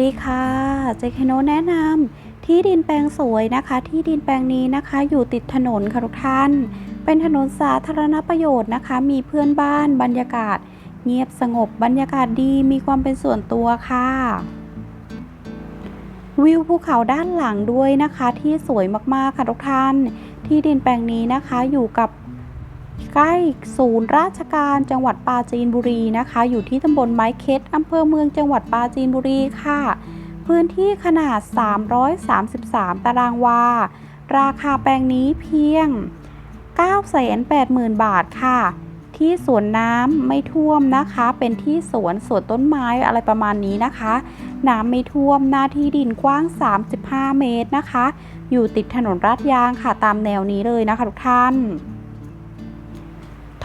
ดีค่ะเจคโนแนะนำที่ดินแปลงสวยนะคะ ที่ดินแปลงนี้นะคะ อยู่ติดถนนค่ะทุกท่าน เป็นถนนสาธารณประโยชน์นะคะ มีเพื่อนบ้านบรรยากาศ เงียบสงบบรรยากาศดีมีความเป็นส่วนตัวค่ะ วิวภูเขาด้านหลังด้วยนะคะ ที่สวยมากๆค่ะทุกท่าน ที่ดินแปลงนี้นะคะอยู่กับ ใกล้ศูนย์ราชการจังหวัดปราจีนบุรีนะคะ อยู่ที่ตำบลไม้เค็ดอำเภอเมืองจังหวัดปราจีนบุรีค่ะ พื้นที่ขนาด 333 ตารางวา ราคาแปลงนี้เพียง 980,000 บาทค่ะ ที่สวนน้ำไม่ท่วมนะคะ เป็นที่สวนสวนต้นไม้อะไรประมาณนี้นะคะ น้ำไม่ท่วมหน้าที่ดินกว้าง 35 เมตรนะคะ อยู่ติดถนนลาดยางค่ะตามแนวนี้เลยนะคะทุกท่าน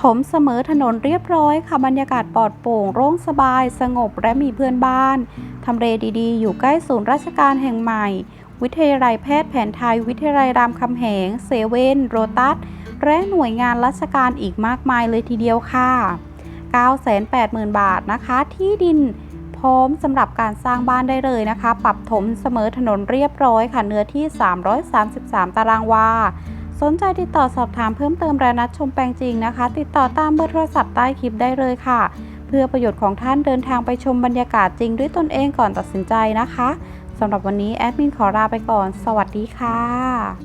ถมเสมอถนนเรียบร้อยค่ะบรรยากาศปลอดโปร่งโล่งสบาย สงบและมีเพื่อนบ้านทำเลดีๆ อยู่ใกล้ศูนย์ราชการแห่งใหม่ วิทยาลัยแพทย์แผนไทย วิทยาลัยรามคำแหงเซเว่นโรตัสและหน่วยงานราชการอีกมากมายเลยทีเดียวค่ะ 980,000 บาทนะคะ ที่ดินพร้อมสำหรับการสร้างบ้านได้เลยนะคะ ปรับถมเสมอถนนเรียบร้อยค่ะเนื้อที่ 333 ตารางวา สนใจติดต่อสอบถามเพิ่มเติมและนัดชมแปลงจริงนะคะ ติดต่อตามเบอร์โทรศัพท์ใต้คลิปได้เลยค่ะ เพื่อประโยชน์ของท่านเดินทางไปชมบรรยากาศจริงด้วยตนเองก่อนตัดสินใจนะคะสำหรับวันนี้แอดมินขอลาไปก่อน สวัสดีค่ะ